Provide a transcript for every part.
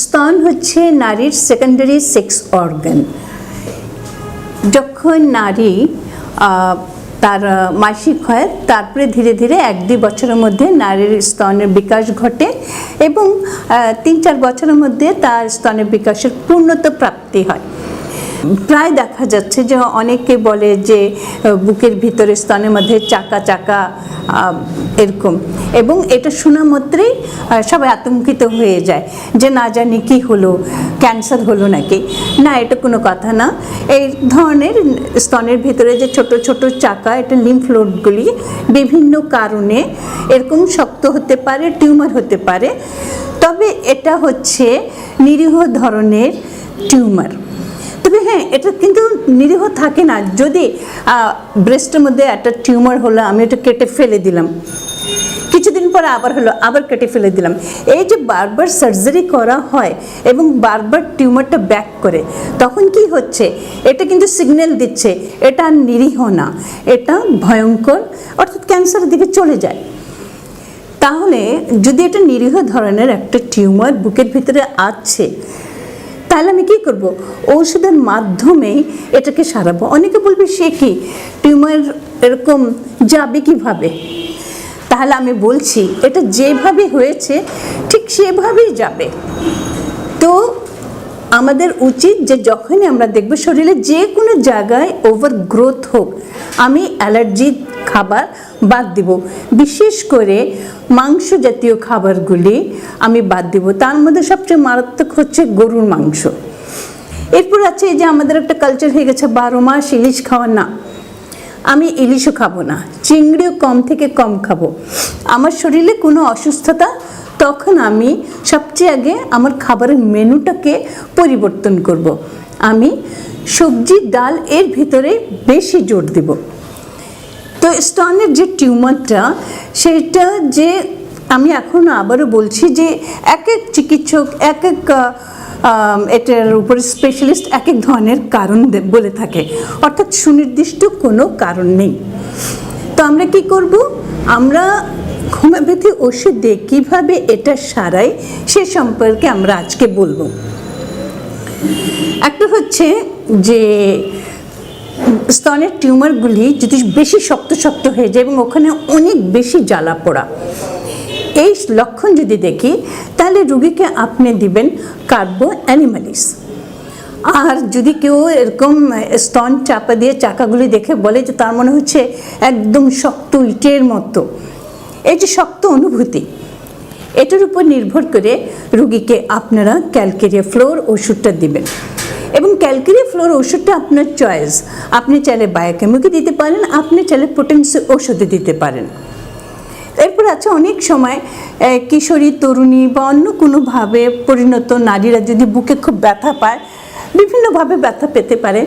স্তন হচ্ছে নারীর সেকেন্ডারি সেক্স অর্গান যখন নারী তার মাসিক হয়, তারপরে ধীরে ধীরে এক দুই বছরের মধ্যে নারীর স্তনের বিকাশ ঘটে এবং তিন চার বছরের মধ্যে তার স্তনের বিকাশের পূর্ণত প্রাপ্তি হয়। প্রায় দেখা যাচ্ছে যে অনেকে বলে যে বুকের ভিতরে স্তনের মধ্যে চাকা চাকা এরকম। এবং এটা শোনা মাত্রেই সবাই আতঙ্কিত হয়ে যায় যে, না জানি কি হলো, ক্যান্সার হলো নাকি। না, এটা কোনো কথা না। এই ধরনের স্তনের ভিতরে যে ছোট ছোট চাকা, এটা লিম্ফ লোডগুলি বিভিন্ন কারণে এরকম শক্ত হতে পারে, টিউমার হতে পারে। তবে এটা হচ্ছে নিরীহ ধরনের টিউমার। তবে হ্যাঁ এটা কিন্তু নিরীহ থাকে না। যদি ব্রেস্টের মধ্যে একটা টিউমার হলো, আমি এটা কেটে ফেলে দিলাম। কিছুদিন পরে আবার হলো, আবার কেটে ফেলে দিলাম। এই যে বারবার সার্জারি করা হয় এবং বারবার টিউমারটা ব্যাক করে, তখন কি হচ্ছে? এটা কিন্তু সিগন্যাল দিচ্ছে, এটা আর নিরীহ না, এটা ভয়ঙ্কর, অর্থাৎ ক্যান্সারের দিকে চলে যায়। তাহলে যদি এটা নিরীহ ধরনের একটা টিউমার বুকের ভিতরে আছে তাহলে আমি কি করব? ঔষধের মাধ্যমেই এটাকে সারাবো। অনেকে বলবে, সে কি? টিউমার এরকম যাবে কীভাবে? তাহলে আমি বলছি, এটা যেভাবে হয়েছে, ঠিক সেভাবেই যাবে। তো আমাদের উচিত যে যখনই আমরা দেখব, শরীরে যে কোনো জায়গায় ওভার গ্রোথ হোক, আমি অ্যালার্জি খাবার বাদ দিব। বিশেষ করে মাংস জাতীয় খাবারগুলি আমি বাদ দিব। তার মধ্যে সবচেয়ে মারাত্মক হচ্ছে গরুর মাংস। এরপর আছে এই যে আমাদের একটা কালচার হয়ে গেছে, বারো মাস ইলিশ খাওয়া না। আমি ইলিশও খাব না, চিংড়িও কম থেকে কম খাব। আমার শরীরে কোনো অসুস্থতা, তখন আমি সবচেয়ে আগে আমার খাবারের মেনুটাকে পরিবর্তন করব। আমি সবজি, ডাল এর ভিতরে বেশি জোর দেব। তো স্তনের যে টিউমারটা, সেটা যে আমি এখন আবারও বলছি যে এক এক চিকিৎসক এক এক এটার উপরে স্পেশালিস্ট এক এক ধরনের কারণ বলে থাকে। অর্থাৎ সুনির্দিষ্ট কোনো কারণ নেই। তো আমরা কি করব? আমরা হোমিওপ্যাথি ওষুধে কীভাবে এটা সারাই, সে সম্পর্কে আমরা আজকে বলব। একটা হচ্ছে যে স্তনের টিউমারগুলি যদি বেশি শক্ত শক্ত হয়ে যায় এবং ওখানে অনেক বেশি জ্বালা পোড়া, এই লক্ষণ যদি দেখি, তাহলে রুগীকে আপনি দিবেন কার্বো অ্যানিমালিস আর যদি কেউ এরকম স্তন চাপা দিয়ে চাকাগুলি দেখে বলে যে তার মনে হচ্ছে একদম শক্ত ইটের মতো, এই যে শক্ত অনুভূতি, এটার উপর নির্ভর করে রুগীকে আপনারা ক্যালকেরিয়া ফ্লোর ওষুধটা দিবেন। এবং ক্যালকেরিয়া ফ্লোর ওষুধটা আপনার চয়েস। আপনি চাইলে বায়োকেমিকে দিতে পারেন, আপনি চাইলে পোটেন্সি ওষুধে দিতে পারেন। এরপর আছে অনেক সময় কিশোরী, তরুণী বা অন্য কোনোভাবে পরিণত নারীরা যদি বুকে খুব ব্যথা পায়, বিভিন্নভাবে ব্যথা পেতে পারে।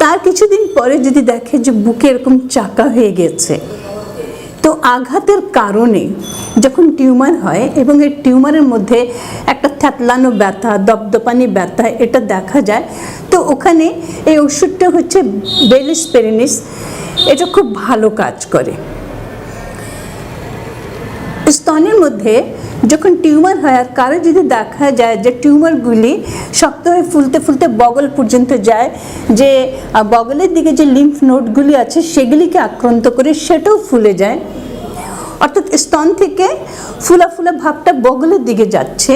তার কিছুদিন পরে যদি দেখে যে বুকে এরকম চাকা হয়ে গেছে তো আঘাতের কারণে যখন টিউমার হয় এবং এই টিউমারের মধ্যে একটা থ্যাতলানো ব্যথা, দপদপানি ব্যথা, এটা দেখা যায়, তো ওখানে এই ওষুধটা হচ্ছে বেলিসপেরিনিস এটা খুব ভালো কাজ করে। স্তনের মধ্যে যখন টিউমার হয় আর কারও যদি দেখা যায় যে টিউমারগুলি শক্ত হয়ে ফুলতে ফুলতে বগল পর্যন্ত যায়, যে বগলের দিকে যে লিম্ফ নোডগুলি আছে সেগুলিকে আক্রান্ত করে সেটাও ফুলে যায় অর্থাৎ স্তন থেকে ফুলা ফুলা ভাবটা বগলের দিকে যাচ্ছে।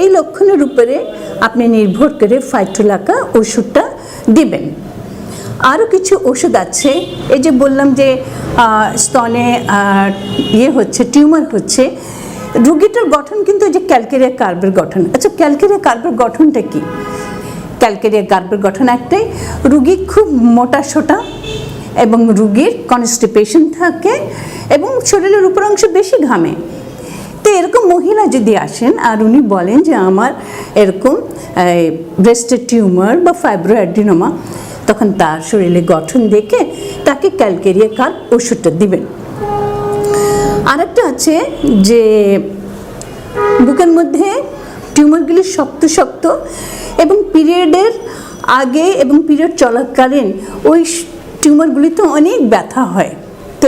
এই লক্ষণের উপরে আপনি নির্ভর করে ফাইটোলাকা ওষুধটা দিবেন। আরও কিছু ওষুধ আছে। এই যে বললাম যে স্তনে ইয়ে হচ্ছে, টিউমার হচ্ছে। রুগীটার গঠন কিন্তু এই যে ক্যালকেরিয়া কার্বের গঠন। আচ্ছা ক্যালকেরিয়া কার্বের গঠনটা কি? ক্যালকেরিয়া কার্বের গঠন একটাই। রুগী খুব মোটা সোটা এবং রুগীর কনস্টিপেশন থাকে এবং শরীরের উপর অংশ বেশি ঘামে। তো এরকম মহিলা যদি আসেন, আর উনি বলেন যে আমার এরকম ব্রেস্টের টিউমার বা ফাইব্রোঅ্যাডিনোমা তখন তার শরীরে গঠন দেখে তাকে ক্যালকেরিয়া কার ওষুধটা দিবেন। আরেকটা আছে যে বুকের মধ্যে টিউমারগুলি শক্ত শক্ত এবং পিরিয়ডের আগে এবং পিরিয়ড চলাকালীন ওই টিউমারগুলিতে অনেক ব্যথা হয়। তো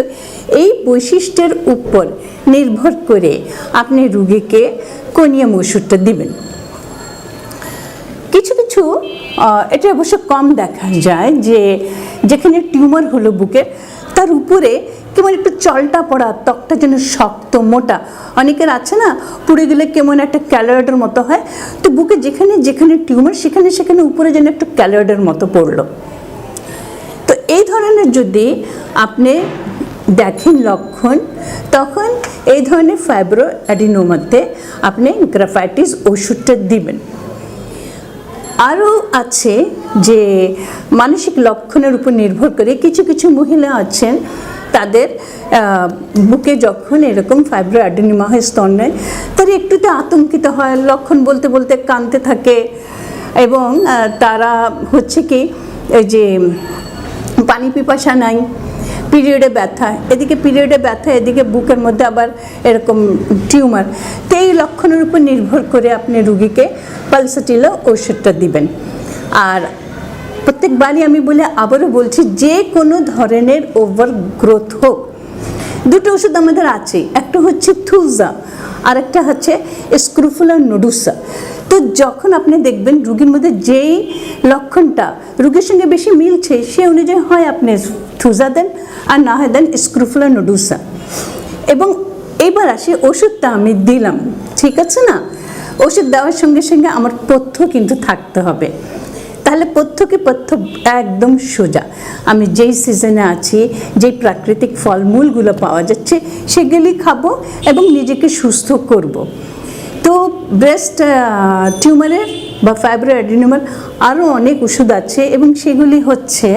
এই বৈশিষ্ট্যের উপর নির্ভর করে আপনি রুগীকে কোনিয়াম ওষুধটা দিবেন। কিছু কিছু এটা অবশ্য কম দেখা যায় যে যেখানে টিউমার হলো বুকে, তার উপরে কেমন একটু চলটা পড়া, ত্বকটা যেন শক্ত, মোটা, অনেকের আছে না, পুড়ে গেলে কেমন একটা ক্যালোয়েডের মতো হয়, তো বুকে যেখানে যেখানে টিউমার, সেখানে সেখানে উপরে যেন একটু ক্যালোয়েডের মতো পড়ল। ধরনের যদি আপনি দেখেন লক্ষণ, তখন এই ধরনের ফাইব্রো অ্যাডিনোমাতে আপনি গ্রাফাইটিস ওষুধটা দিবেন। আরও আছে যে মানসিক লক্ষণের উপর নির্ভর করে কিছু কিছু মহিলা আছেন, তাদের বুকে যখন এরকম ফাইব্রো অ্যাডিনোমা হয় স্তন নেয়, তারা একটুতে আতঙ্কিত হয়, লক্ষণ বলতে বলতে কাঁদতে থাকে এবং তারা হচ্ছে কি যে পানি পিপাসা নাই পিরিয়ডে ব্যথা, এদিকে পিরিয়ডে ব্যথা, এদিকে বুকের মধ্যে আবার এরকম টিউমার তো এই লক্ষণের উপর নির্ভর করে আপনি রুগীকে পালসাটিলো ওষুধটা দিবেন। আর প্রত্যেকবারই আমি বলে আবারও বলছি, যে কোনো ধরনের ওভার গ্রোথ হোক, দুটো ওষুধ আমাদের আছে একটা হচ্ছে থুলজা আর একটা হচ্ছে স্ক্রুফুলা নোডুসা তো যখন আপনি দেখবেন রুগীর মধ্যে যেই লক্ষণটা, রুগীর সঙ্গে বেশি মিলছে, সে অনুযায়ী হয় আপনি থুজা দেন আর না হয় দেন স্ক্রুফুলা নোডুসা এবং এবার আসি ওষুধটা আমি দিলাম, ঠিক আছে না? ওষুধ দেওয়ার সঙ্গে সঙ্গে আমার পথ্য কিন্তু থাকতে হবে। তাহলে পথ্যকে পথ্য একদম সোজা। আমি যেই সিজনে আছি, যেই প্রাকৃতিক ফলমূলগুলো পাওয়া যাচ্ছে, সেগুলি খাব এবং নিজেকে সুস্থ করব। তো ব্রেস্ট টিউমারের বা ফাইব্রো অ্যাডিনোমার আরও অনেক ওষুধ আছে এবং সেগুলি হচ্ছে